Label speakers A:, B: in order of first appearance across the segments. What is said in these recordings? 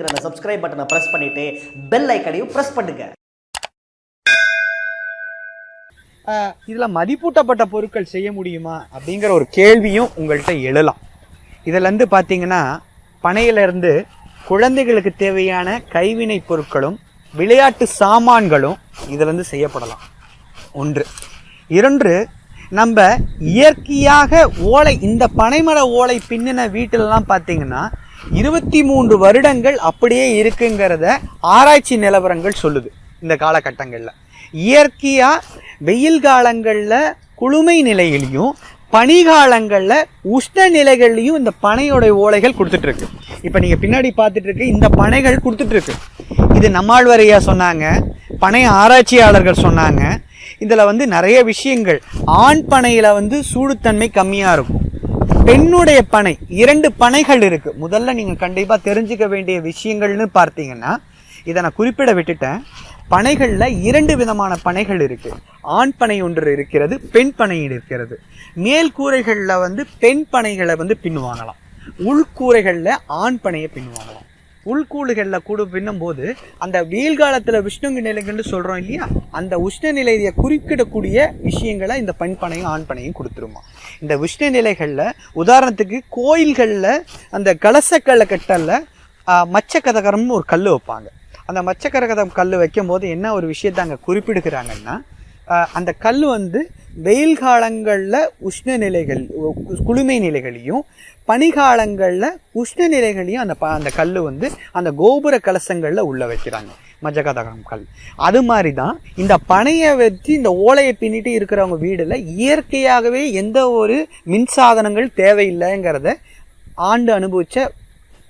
A: அந்த சப்ஸ்கிரைப் பட்டனை பிரஸ் பண்ணிட்டு பெல் ஐக்கனையும் பிரஸ் பண்ணுங்க.
B: இதில் மதிப்பூட்டப்பட்ட பொருட்கள் செய்ய முடியுமா அப்படிங்கிற ஒரு கேள்வியும் உங்கள்கிட்ட எழலாம். இதிலேருந்து பார்த்தீங்கன்னா பனையிலேருந்து பனையில இருந்து குழந்தைகளுக்கு தேவையான கைவினை பொருட்களும் விளையாட்டு சாமான்களும் இதிலேருந்து செய்யப்படலாம். ஒன்று. இரண்டு நம்ம இயற்கையாக ஓலை இந்த பனைமர ஓலை பின்னின வீட்டிலலாம் பார்த்தீங்கன்னா இருபத்தி மூன்று வருடங்கள் அப்படியே இருக்குங்கிறத ஆராய்ச்சி நிலவரங்கள் சொல்லுது இந்த காலகட்டங்களில். இயற்கையாக வெயில் காலங்களில் குளுமை நிலையிலையும் பனிகாலங்களில் உஷ்ண நிலைகள்லையும் இந்த பனையோடைய ஓலைகள் கொடுத்துட்ருக்கு. இப்போ நீங்கள் பின்னாடி பார்த்துட்ருக்கு இந்த பனைகள் கொடுத்துட்ருக்கு. இது நம்மாழ்வரையா சொன்னாங்க பனை ஆராய்ச்சியாளர்கள் சொன்னாங்க. இதில் வந்து நிறைய விஷயங்கள். ஆண் பனையில் வந்து சூடுத்தன்மை கம்மியாக இருக்கும். பெண்ணுடைய பனை இரண்டு பனைகள் இருக்கு. முதல்ல நீங்க கண்டிப்பா தெரிஞ்சுக்க வேண்டிய விஷயங்கள்னு பார்த்தீங்கன்னா இதை நான் குறிப்பிட விட்டுட்டேன். பனைகளில் இரண்டு விதமான பனைகள் இருக்கு. ஆண் பனை ஒன்று இருக்கிறது பெண் பனை இருக்கிறது. மேல் கூரைகளில் வந்து பெண் பனைகளை வந்து பின்வாங்கலாம். உள்கூரைகளில் ஆண் பனையை பின்வாங்கலாம். உள்கூடுகளில் கூட பின்னும்போது அந்த வெயில் காலத்தில் விஷ்ணுங்க நிலைகள்னு சொல்கிறோம் இல்லையா? அந்த உஷ்ண நிலையை குறிக்கிடக்கூடிய விஷயங்களை இந்த பண்பனையும் ஆண்பனையும் ஆண் பனையும் கொடுத்துருமா. இந்த உஷ்ண நிலைகளில் உதாரணத்துக்கு கோயில்களில் அந்த கலசக்கல்ல கட்டலில் மச்சக்கதகரம்னு ஒரு கல் வைப்பாங்க. அந்த மச்சக்கரகதம் கல் வைக்கும் போது என்ன ஒரு விஷயத்தை அங்கே குறிப்பிடுகிறாங்கன்னா அந்த கல் வந்து வெயில் காலங்களில் உஷ்ண நிலைகள் குளுமை நிலைகளையும் பனிகாலங்களில் உஷ்ண நிலைகளையும் அந்த ப அந்த கல் வந்து அந்த கோபுர கலசங்களில் உள்ள வைக்கிறாங்க. மஜகதகம் கல். அது மாதிரி தான் இந்த பனையை வச்சு இந்த ஓலையை பின்னிட்டு இருக்கிறவங்க வீடில் இயற்கையாகவே எந்த ஒரு மின்சாதனங்கள் தேவையில்லைங்கிறத ஆண்டு அனுபவித்த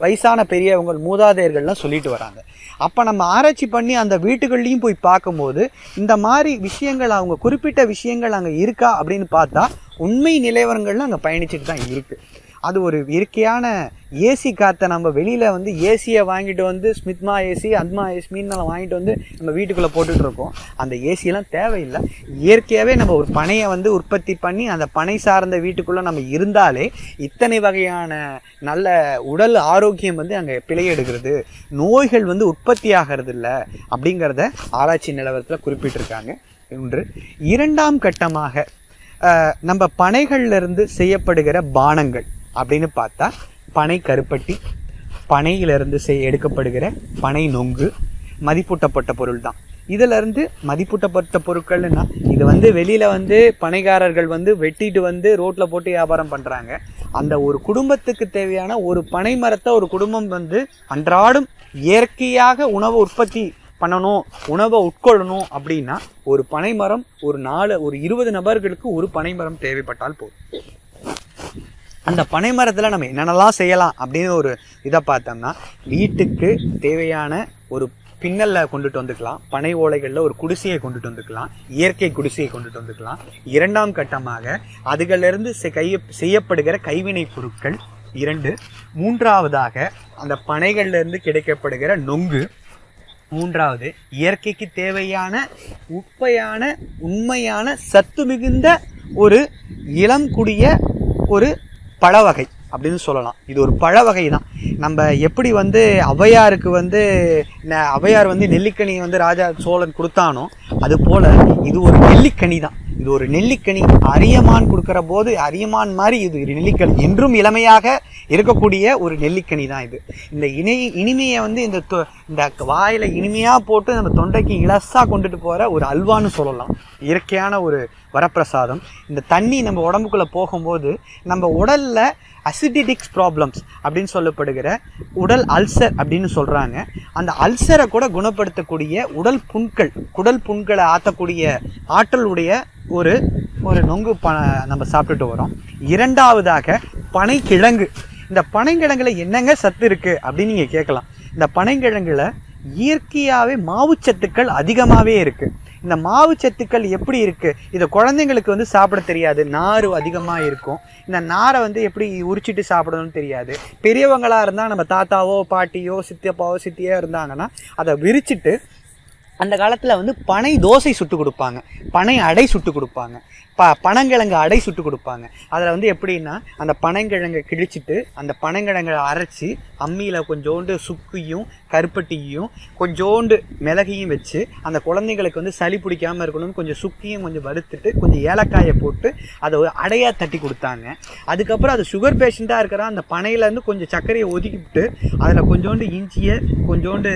B: வயசான பெரியவங்க மூதாதையர்கள்லாம் சொல்லிட்டு வராங்க. அப்போ நம்ம ஆராய்ச்சி பண்ணி அந்த வீட்டுகள்லையும் போய் பார்க்கும்போது இந்த மாதிரி விஷயங்கள் அவங்க குறிப்பிட்ட விஷயங்கள் அங்கே இருக்கா அப்படின்னு பார்த்தா உண்மை நிலவரங்கள்லாம் அங்கே பயணிச்சுட்டு தான் இருக்குது அது ஒரு இயற்கையான ஏசி காற்றை நம்ம வெளியில் வந்து ஏசியை வாங்கிட்டு வந்து ஸ்மித்மா ஏசி அத்மா ஏசி வாங்கிட்டு வந்து நம்ம வீட்டுக்குள்ளே போட்டுட்டு இருக்கோம். அந்த ஏசியெல்லாம் தேவையில்லை. இயற்கையாகவே நம்ம ஒரு பனையை வந்து உற்பத்தி பண்ணி அந்த பனை சார்ந்த வீட்டுக்குள்ளே நம்ம இருந்தாலே இத்தனை வகையான நல்ல உடல் ஆரோக்கியம் வந்து அங்கே பிழையெடுக்கிறது. நோய்கள் வந்து உற்பத்தி ஆகிறது இல்லை அப்படிங்கிறத ஆராய்ச்சி நிலவரத்தில் குறிப்பிட்டிருக்காங்க. ஒன்று இரண்டாம் கட்டமாக நம்ம பனைகள்ல இருந்து செய்யப்படுகிற பானங்கள். அப்படின்னு பார்த்தா பனை கருப்பட்டி பனையிலிருந்து செய் எடுக்கப்படுகிற பனை நொங்கு மதிப்பூட்டப்பட்ட பொருள் தான் இதிலிருந்து மதிப்பூட்டப்பட்ட பொருட்கள்னா இது வந்து வெளியில் வந்து பனைகாரர்கள் வந்து வெட்டிட்டு வந்து ரோட்டில் போட்டு வியாபாரம் பண்ணுறாங்க அந்த ஒரு குடும்பத்துக்கு தேவையான ஒரு பனை மரத்தை ஒரு குடும்பம் வந்து அன்றாடம் இயற்கையாக உணவு உற்பத்தி பண்ணணும் உணவை உட்கொள்ளணும் அப்படின்னா ஒரு பனைமரம் ஒரு நாலு ஒரு இருபது நபர்களுக்கு ஒரு பனைமரம் தேவைப்பட்டால் போதும். அந்த பனைமரத்தில் நம்ம என்னென்னலாம் செய்யலாம் அப்படின்னு ஒரு இதை பார்த்தோம்னா வீட்டுக்கு தேவையான ஒரு பின்னலில் கொண்டுட்டு வந்துக்கலாம். பனை ஓலைகளில் ஒரு குடிசையை கொண்டுட்டு வந்துக்கலாம். இயற்கை குடிசையை கொண்டுட்டு வந்துக்கலாம். இரண்டாம் கட்டமாக அதுகளிலிருந்து கைய செய்யப்படுகிற கைவினை பொருட்கள் இரண்டு. மூன்றாவதாக அந்த பனைகள்லேருந்து கிடைக்கப்படுகிற நொங்கு. மூன்றாவது இயற்கைக்கு தேவையான உப்பையான உண்மையான சத்து மிகுந்த ஒரு இளம் குடிய ஒரு பழவகை அப்படின்னு சொல்லலாம். இது ஒரு பழவகை தான் நம்ம எப்படி வந்து ஔவையாருக்கு வந்து ந- ஔவையார் வந்து நெல்லிக்கனி வந்து ராஜா சோழன் கொடுத்தானோ அது போல் இது ஒரு நெல்லிக்கனி தான் இது ஒரு நெல்லிக்கனி அரியமான் கொடுக்கிற போது அரியமான் மாதிரி இது நெல்லிக்கனி என்றும் இளமையாக இருக்கக்கூடிய ஒரு நெல்லிக்கனி தான் இது. இந்த இணை இனிமையை வந்து இந்த தொ- இந்த வாயில் இனிமையாக போட்டு நம்ம தொண்டைக்கு இலசாக கொண்டுட்டு போகிற ஒரு அல்வான்னு சொல்லலாம். இயற்கையான ஒரு வரப்பிரசாதம். இந்த தண்ணி நம்ம உடம்புக்குள்ளே போகும்போது நம்ம உடலில் அசிடிடிக்ஸ் ப்ராப்ளம்ஸ் அப்படின்னு சொல்லப்படுகிற உடல் அல்சர் அப்படின்னு சொல்கிறாங்க அந்த அல்சரை கூட குணப்படுத்தக்கூடிய உடல் புண்கள் குடல் புண்களை ஆற்றக்கூடிய ஆற்றலுடைய ஒரு ஒரு நொங்கு ப நம்ம சாப்பிட்டுட்டு வரோம். இரண்டாவதாக பனைக்கிழங்கு. இந்த பனைக்கிழங்குல என்னங்க சத்து இருக்கு அப்படின்னு நீங்கள் கேட்கலாம். இந்த பனைக்கிழங்குல இயற்கையாகவே மாவுச்சத்துக்கள் அதிகமாகவே இருக்குது இந்த மாவுச்சத்துக்கள் எப்படி இருக்குது இதை குழந்தைங்களுக்கு வந்து சாப்பிட தெரியாது. நார் அதிகமாக இருக்கும். இந்த நாரை வந்து எப்படி உரிச்சிட்டு சாப்பிடணும்னு தெரியாது. பெரியவங்களாக இருந்தால் நம்ம தாத்தாவோ பாட்டியோ சித்தப்பாவோ சித்தியோ இருந்தாங்கன்னா அதை விரிச்சிட்டு அந்த காலத்தில் வந்து பனை தோசை சுட்டு கொடுப்பாங்க. பனை அடை சுட்டு கொடுப்பாங்க. ப பனங்கிழங்கு அடை சுட்டு கொடுப்பாங்க. அதில் வந்து எப்படின்னா அந்த பனங்கிழங்கை கிழிச்சிட்டு அந்த பனங்கிழங்கை அரைச்சி அம்மியில் கொஞ்சோண்டு சுக்கியும் கருப்பட்டியும் கொஞ்சோண்டு மிளகையும் வச்சு அந்த குழந்தைங்களுக்கு வந்து சளி பிடிக்காம இருக்கணும்னு கொஞ்சம் சுக்கியும் கொஞ்சம் வறுத்துட்டு கொஞ்சம் ஏலக்காயை போட்டு அதை ஒரு அடையாக தட்டி கொடுத்தாங்க. அதுக்கப்புறம் அது சுகர் பேஷண்ட்டாக இருக்கிற அந்த பனையிலேருந்து கொஞ்சம் சர்க்கரையை ஒதுக்கிவிட்டு அதில் கொஞ்சோண்டு இஞ்சியை கொஞ்சோண்டு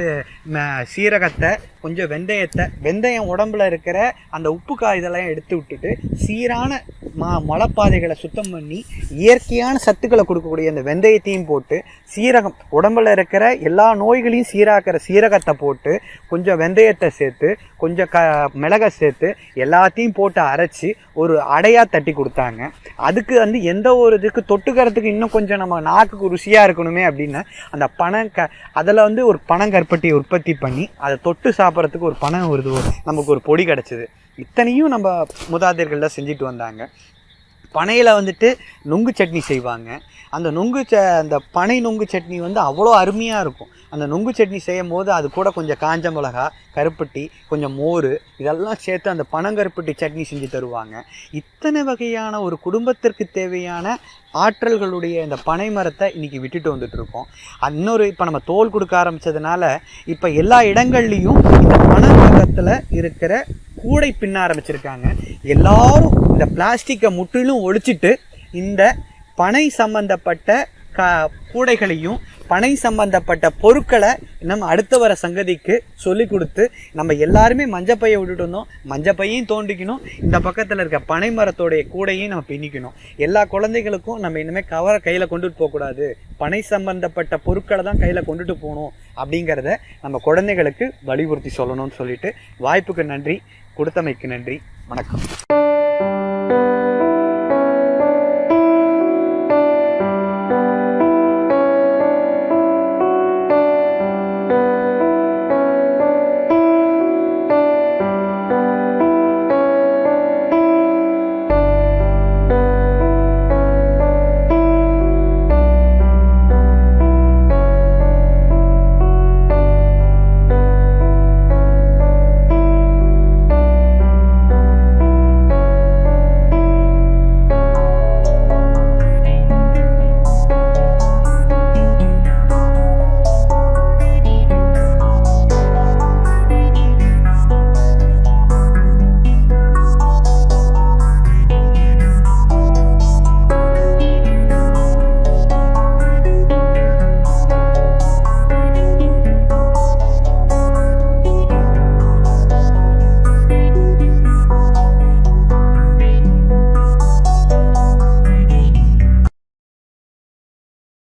B: ம- சீரகத்தை கொஞ்சம் வெந்தயத்தை வெந்தயம் உடம்புல இருக்கிற அந்த உப்பு காய்தெல்லாம் எடுத்து விட்டுட்டு சீரான மா மலப்பாதைகளை சுத்தம் பண்ணி இயற்கையான சத்துக்களை கொடுக்கக்கூடிய அந்த வெந்தயத்தையும் போட்டு சீரகம் உடம்பில் இருக்கிற எல்லா நோய்களையும் சீராக்கிற சீரகத்தை போட்டு கொஞ்சம் வெந்தயத்தை சேர்த்து கொஞ்சம் க மிளகை சேர்த்து எல்லாத்தையும் போட்டு அரைச்சி ஒரு அடையாக தட்டி கொடுத்தாங்க. அதுக்கு வந்து எந்த ஒரு இதுக்கு தொட்டுக்கிறதுக்கு இன்னும் கொஞ்சம் நம்ம நாக்குக்கு ருசியாக இருக்கணுமே அப்படின்னு அந்த பணம் க அதில் வந்து ஒரு பனங்கற்பட்டியை உற்பத்தி பண்ணி அதை தொட்டு சாப்பிட்றதுக்கு ஒரு பணம் ஒரு இது ஒரு- நமக்கு ஒரு பொடி கிடச்சிது. இத்தனையும் நம்ம முதாதையர்கள்லாம் செஞ்சுட்டு வந்தாங்க. பனையில் வந்துட்டு நுங்கு சட்னி செய்வாங்க. அந்த நுங்கு ச அந்த பனை நுங்கு சட்னி வந்து அவ்வளோ அருமையாக இருக்கும். அந்த நுங்கு சட்னி செய்யும் போது அது கூட கொஞ்சம் காஞ்ச மிளகா கருப்பட்டி கொஞ்சம் மோர் இதெல்லாம் சேர்த்து அந்த பனங்கருப்பட்டி சட்னி செஞ்சு தருவாங்க. இத்தனை வகையான ஒரு குடும்பத்திற்கு தேவையான ஆற்றல்களுடைய இந்த பனை மரத்தை இன்றைக்கி விட்டுட்டு வந்துட்டு இருக்கோம். இன்னொரு இப்போ நம்ம தோல் கொடுக்க ஆரம்பிச்சதுனால இப்போ எல்லா இடங்கள்லேயும் இந்த பனை மரத்தில் இருக்கிற கூடை பின்ன ஆரம்பிச்சிருக்காங்க. எல்லாரும் இந்த பிளாஸ்டிக்கை முற்றிலும் ஒழிச்சிட்டு இந்த பனை சம்பந்தப்பட்ட கா கூடைகளையும் பனை சம்பந்தப்பட்ட பொருட்களை நம்ம அடுத்த வர சங்கதிக்கு சொல்லி கொடுத்து நம்ம எல்லாருமே மஞ்சப்பையை விட்டுட்டு வந்தோம். மஞ்சப்பையும் தோண்டிக்கணும். இந்த பக்கத்தில் இருக்க பனை மரத்தோடைய கூடையும் நம்ம பின்னிக்கணும். எல்லா குழந்தைகளுக்கும் நம்ம இனிமேல் கவரை கையில் கொண்டுட்டு போகக்கூடாது. பனை சம்பந்தப்பட்ட பொருட்களை தான் கையில் கொண்டுட்டு போகணும் அப்படிங்கிறத நம்ம குழந்தைகளுக்கு வலியுறுத்தி சொல்லணும்னு சொல்லிட்டு வாய்ப்புக்கு நன்றி கொடுத்தமைக்கு நன்றி. வணக்கம்.